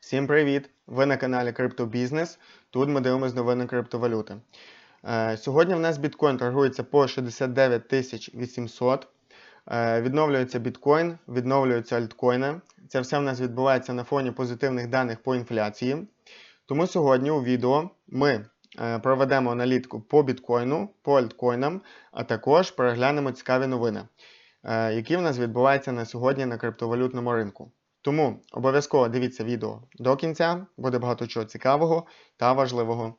Всім привіт! Ви на каналі Криптобізнес. Тут ми дивимося новини криптовалюти. Е, Сьогодні в нас біткоін торгується по 69 800. Е, Відновлюється біткоін, відновлюються альткоїни. Це все в нас відбувається на фоні позитивних даних по інфляції. Тому сьогодні у відео ми е, проведемо аналітику по біткоїну, по альткоїнам, а також переглянемо цікаві новини, які в нас відбуваються на сьогодні на криптовалютному ринку. Тому обов'язково дивіться відео до кінця, буде багато чого цікавого та важливого.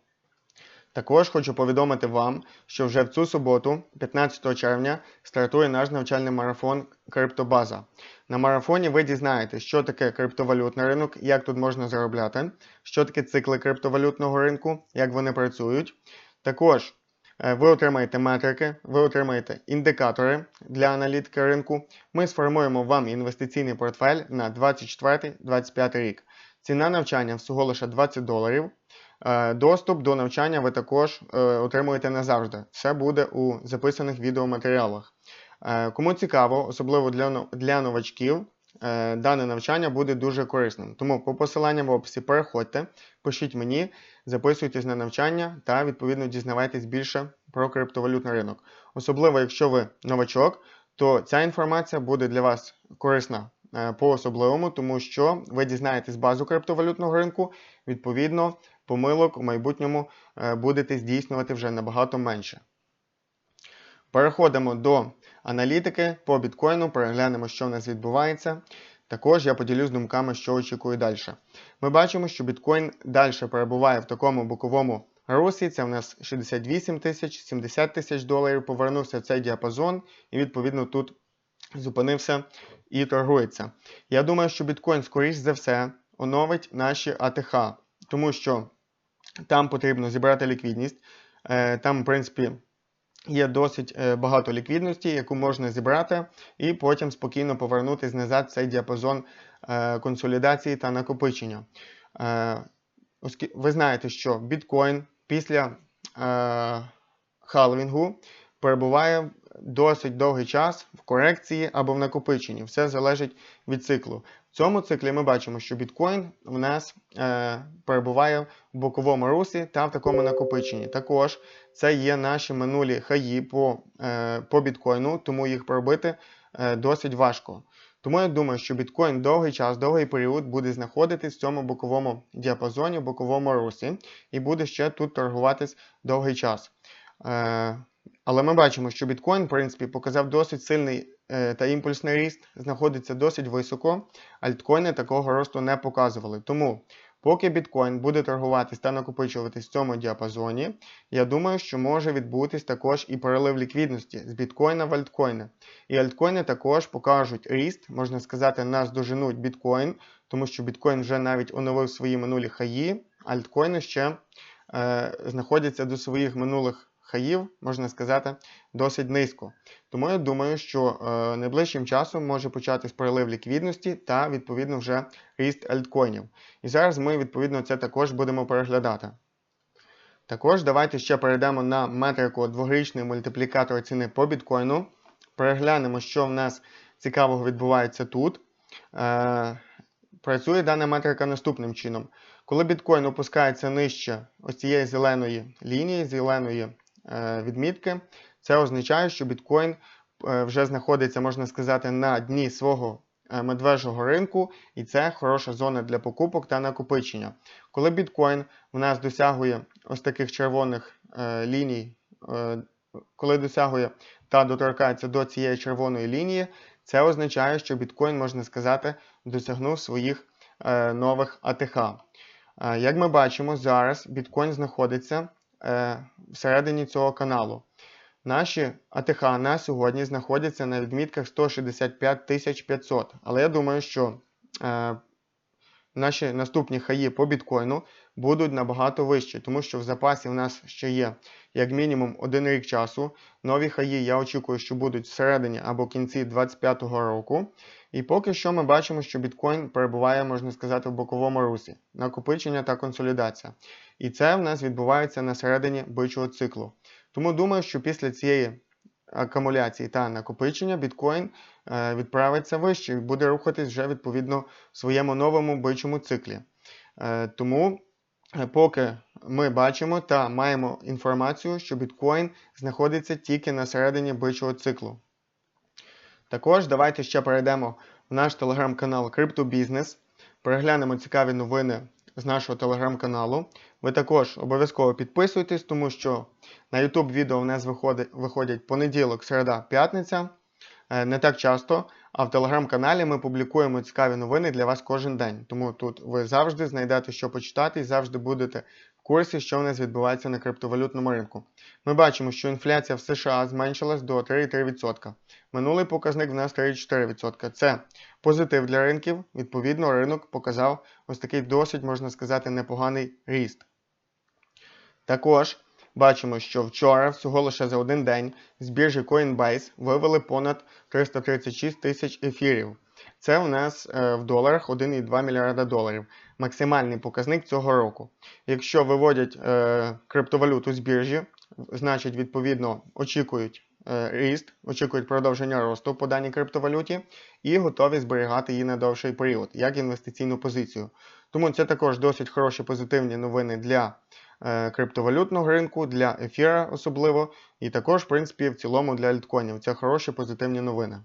Також хочу повідомити вам, що вже в цю суботу, 15 червня, стартує наш навчальний марафон Криптобаза. На марафоні ви дізнаєтесь, що таке криптовалютний ринок, як тут можна заробляти, що таке цикли криптовалютного ринку, як вони працюють. Також ви отримаєте метрики, ви отримаєте індикатори для аналітики ринку. Ми сформуємо вам інвестиційний портфель на 24-25 рік. Ціна навчання всього лише 20 доларів. Е, Доступ до навчання ви також е, отримуєте назавжди. Все буде у записаних відеоматеріалах. Е, Кому цікаво, особливо для новачків, е, дане навчання буде дуже корисним. Тому по посиланням в описі переходьте, пишіть мені, записуйтесь на навчання та відповідно дізнавайтесь більше про криптовалютний ринок. Особливо, якщо ви новачок, то ця інформація буде для вас корисна е, по особливому, тому що ви дізнаєтесь базу криптовалютного ринку, відповідно, помилок у майбутньому е, будете здійснювати вже набагато менше. Переходимо до аналітики по біткоїну, переглянемо, що в нас відбувається. Також я поділюсь думками, що очікую далі. Ми бачимо, що біткоін далі перебуває в такому боковому русі. Це в нас 68 тисяч, 70 тисяч доларів. Повернувся в цей діапазон і відповідно тут зупинився і торгується. Я думаю, що біткоін, скоріш за все, оновить наші АТХ, тому що там потрібно зібрати ліквідність. Е, Там, в принципі, є досить е, багато ліквідності, яку можна зібрати, і потім спокійно повернутися назад в цей діапазон е, консолідації та накопичення. Е, Ви знаєте, що біткоін після халвінгу перебуває досить довгий час в корекції або в накопиченні. Все залежить від циклу. В цьому циклі ми бачимо, що біткоін в нас е, перебуває в боковому русі та в такому накопиченні. Також це є наші минулі хаї по, е, по біткоїну, тому їх пробити е, досить важко. Тому я думаю, що біткоін довгий час, довгий період буде знаходитись в цьому боковому діапазоні, боковому русі, і буде ще тут торгуватись довгий час. Е, але ми бачимо, що біткоін, в принципі, показав досить сильний е, та імпульсний ріст, знаходиться досить високо. Альткоїни такого росту не показували. Тому, поки біткоін буде торгуватись та накопичуватись в цьому діапазоні, я думаю, що може відбутись також і перелив ліквідності з біткоїна в альткоїни. І альткоїни також покажуть ріст, можна сказати, наздоженуть біткоін, тому що біткоін вже навіть оновив свої минулі хаї, альткоїни ще е, знаходяться до своїх минулих хаїв, можна сказати, досить низько. Тому я думаю, що е, найближчим часом може початись перелив ліквідності та відповідно вже ріст альткоїнів. І зараз ми відповідно це також будемо переглядати. Також давайте ще перейдемо на метрику дворічний мультиплікатор ціни по біткоїну. Переглянемо, що в нас цікавого відбувається тут. Е, працює дана метрика наступним чином. Коли біткоін опускається нижче ось цієї зеленої лінії, зеленої відмітки, це означає, що біткоін е, вже знаходиться, можна сказати, на дні свого е, медвежого ринку, і це хороша зона для покупок та накопичення. Коли біткоін в нас досягує ось таких червоних е, ліній, е, коли досягує та доторкається до цієї червоної лінії, це означає, що біткоін, можна сказати, досягнув своїх е, нових АТХ. Е, Як ми бачимо, зараз біткоін знаходиться е, всередині цього каналу. Наші АТХ на сьогодні знаходяться на відмітках 165 500. Але я думаю, що е, наші наступні хаї по біткоїну будуть набагато вищі, тому що в запасі в нас ще є як мінімум один рік часу. Нові хаї я очікую, що будуть всередині або кінці 2025 року. І поки що ми бачимо, що біткоін перебуває, можна сказати, в боковому русі, накопичення та консолідація. І це в нас відбувається на середині бичого циклу. Тому думаю, що після цієї акумуляції та накопичення біткоін е, відправиться вище і буде рухатись вже відповідно в своєму новому бичому циклі. Е, Тому, е, поки ми бачимо та маємо інформацію, що біткоін знаходиться тільки на середині бичого циклу. Також давайте ще перейдемо в наш телеграм-канал Криптобізнес, переглянемо цікаві новини з нашого телеграм-каналу. Ви також обов'язково підписуйтесь, тому що на YouTube відео в нас виходять понеділок, середа, п'ятниця. Е, Не так часто, а в телеграм-каналі ми публікуємо цікаві новини для вас кожен день. Тому тут ви завжди знайдете, що почитати, і завжди будете в курсі, що в нас відбувається на криптовалютному ринку. Ми бачимо, що інфляція в США зменшилась до 3,3%. Минулий показник в нас 3,4%. Це позитив для ринків. Відповідно, ринок показав ось такий досить, можна сказати, непоганий ріст. Також бачимо, що вчора, всього лише за один день, з біржі Coinbase вивели понад 336 тисяч ефірів. Це у нас е, в доларах 1,2 мільярда доларів. Максимальний показник цього року. Якщо виводять е, криптовалюту з біржі, значить, відповідно, очікують ріст, очікують продовження росту по даній криптовалюті і готові зберігати її на довший період, як інвестиційну позицію. Тому це також досить хороші позитивні новини для е, криптовалютного ринку, для ефіра особливо, і також, в принципі, в цілому для альткоїнів. Це хороші позитивні новини.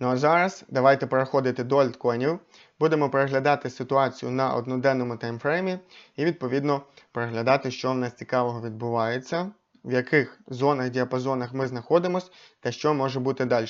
Ну а зараз давайте переходити до альткоїнів. Будемо переглядати ситуацію на одноденному таймфреймі і, відповідно, переглядати, що в нас цікавого відбувається, в яких зонах, діапазонах ми знаходимося та що може бути далі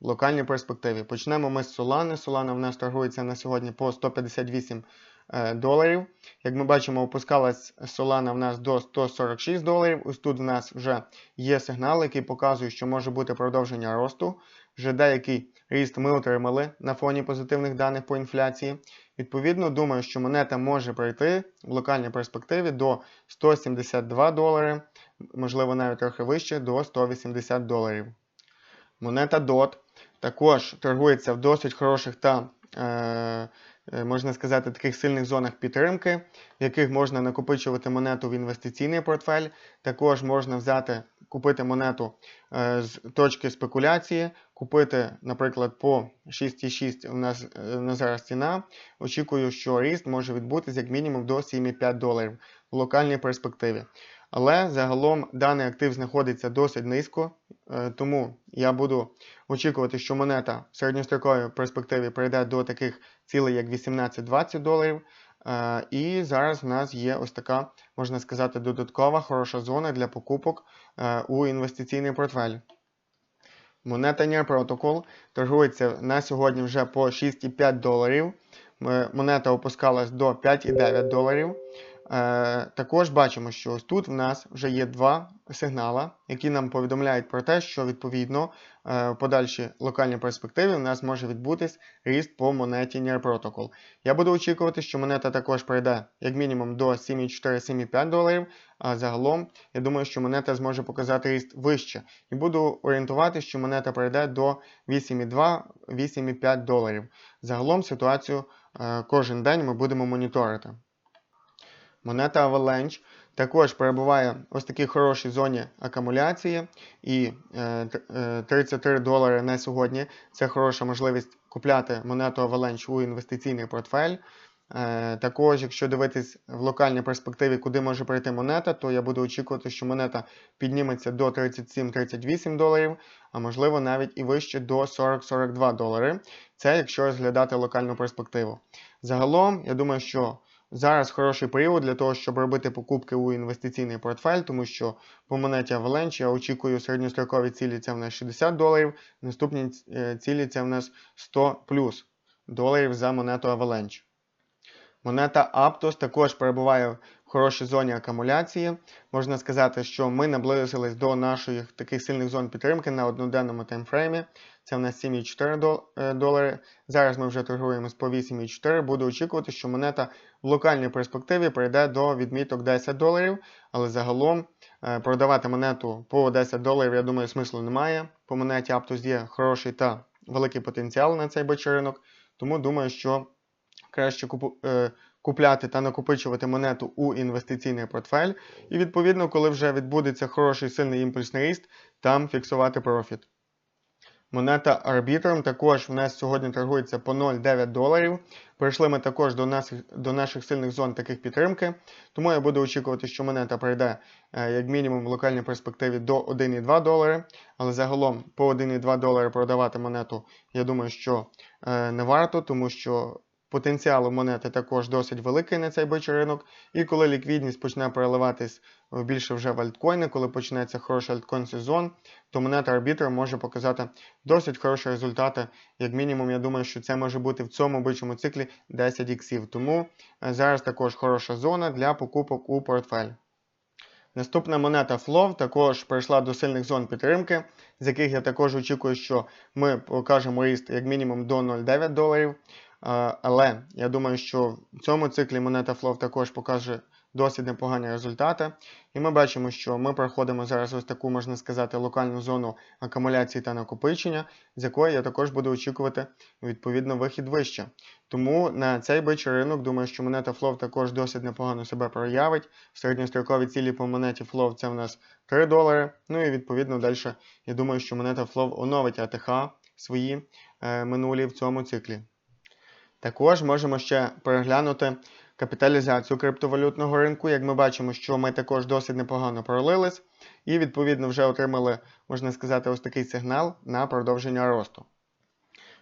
в локальній перспективі. Почнемо ми з Solana. Solana в нас торгується на сьогодні по 158 е, доларів. Як ми бачимо, опускалась Solana в нас до 146 доларів. Ось тут в нас вже є сигнал, який показує, що може бути продовження росту. Вже деякий ріст ми отримали на фоні позитивних даних по інфляції. Відповідно, думаю, що монета може прийти в локальній перспективі до 172 долари, можливо, навіть трохи вище, до 180 доларів. Монета DOT також торгується в досить хороших та, е, е, можна сказати, таких сильних зонах підтримки, в яких можна накопичувати монету в інвестиційний портфель. Також можна взяти, купити монету е, з точки спекуляції, купити, наприклад, по 6,6 у нас е, на зараз ціна. Очікую, що ріст може відбутися як мінімум до 7,5 доларів в локальній перспективі. Але загалом даний актив знаходиться досить низько, е, тому я буду очікувати, що монета в середньостроковій перспективі прийде до таких цілей, як 18-20 доларів. Е, І зараз в нас є ось така, можна сказати, додаткова хороша зона для покупок е, у інвестиційний портфель. Монета NIR Protocol торгується на сьогодні вже по 6,5 доларів. Монета опускалась до 5,9 доларів. Е, також бачимо, що ось тут в нас вже є два сигнали, які нам повідомляють про те, що відповідно е, в подальшій локальній перспективі в нас може відбутись ріст по монеті NIR Protocol. Я буду очікувати, що монета також прийде як мінімум до 7,4-7,5 доларів, а загалом я думаю, що монета зможе показати ріст вище. І буду орієнтувати, що монета прийде до 8,2-8,5 доларів. Загалом ситуацію е, кожен день ми будемо моніторити. Монета Avalanche також перебуває ось такій хорошій зоні акумуляції, і е, т- е, 33 долари на сьогодні це хороша можливість купляти монету Avalanche у інвестиційний портфель. Е, Також, якщо дивитись в локальній перспективі, куди може прийти монета, то я буду очікувати, що монета підніметься до 37-38 доларів, а можливо навіть і вище до 40-42 долари. Це якщо розглядати локальну перспективу. Загалом, я думаю, що Зараз хороший період для того, щоб робити покупки у інвестиційний портфель, тому що по монеті Avalanche я очікую середньострокові цілі це в нас 60 доларів, наступні е, цілі це в нас 100 плюс доларів за монету Avalanche. Монета Aptos також перебуває хорошій зоні акумуляції. Можна сказати, що ми наблизились до наших таких сильних зон підтримки на одноденному таймфреймі. Це в нас 7,4 е, долари. Зараз ми вже торгуємо по 8,4. Буду очікувати, що монета в локальній перспективі прийде до відміток 10 доларів, але загалом е, продавати монету по 10 доларів, я думаю, смислу немає. По монеті Aptos є хороший та великий потенціал на цей бочий ринок, тому думаю, що краще купу, е, купляти та накопичувати монету у інвестиційний портфель. І відповідно, коли вже відбудеться хороший сильний імпульсний ріст, там фіксувати профіт. Монета Arbitrum також в нас сьогодні торгується по 0,9 доларів. Прийшли ми також до, нас, до наших сильних зон таких підтримки. Тому я буду очікувати, що монета прийде е, як мінімум в локальній перспективі до 1,2 долари. Але загалом по 1,2 долари продавати монету, я думаю, що е, не варто, тому що потенціал монети також досить великий на цей бичий ринок. І коли ліквідність почне переливатись більше вже в альткоїни, коли почнеться хороший альткоін сезон, то монета Arbitrum може показати досить хороші результати. Як мінімум, я думаю, що це може бути в цьому бичому циклі 10 іксів. Тому е, зараз також хороша зона для покупок у портфель. Наступна монета Flow також прийшла до сильних зон підтримки, з яких я також очікую, що ми покажемо ріст як мінімум до 0,9 доларів. Але я думаю, що в цьому циклі монета Flow також покаже досить непогані результати. І ми бачимо, що ми проходимо зараз ось таку, можна сказати, локальну зону акумуляції та накопичення, з якої я також буду очікувати відповідно вихід вище. Тому на цей бичий ринок, думаю, що монета Flow також досить непогано себе проявить. Середньострокові цілі по монеті Flow це в нас 3 долари. Ну і відповідно далі я думаю, що монета Flow оновить АТХ свої е, минулі в цьому циклі. Також можемо ще переглянути капіталізацію криптовалютного ринку. Як ми бачимо, що ми також досить непогано пролились і, відповідно, вже отримали, можна сказати, ось такий сигнал на продовження росту.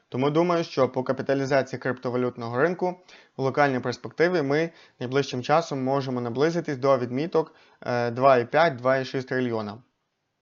Тому думаю, що по капіталізації криптовалютного ринку в локальній перспективі ми найближчим часом можемо наблизитись до відміток е, 2,5-2,6 трильйона.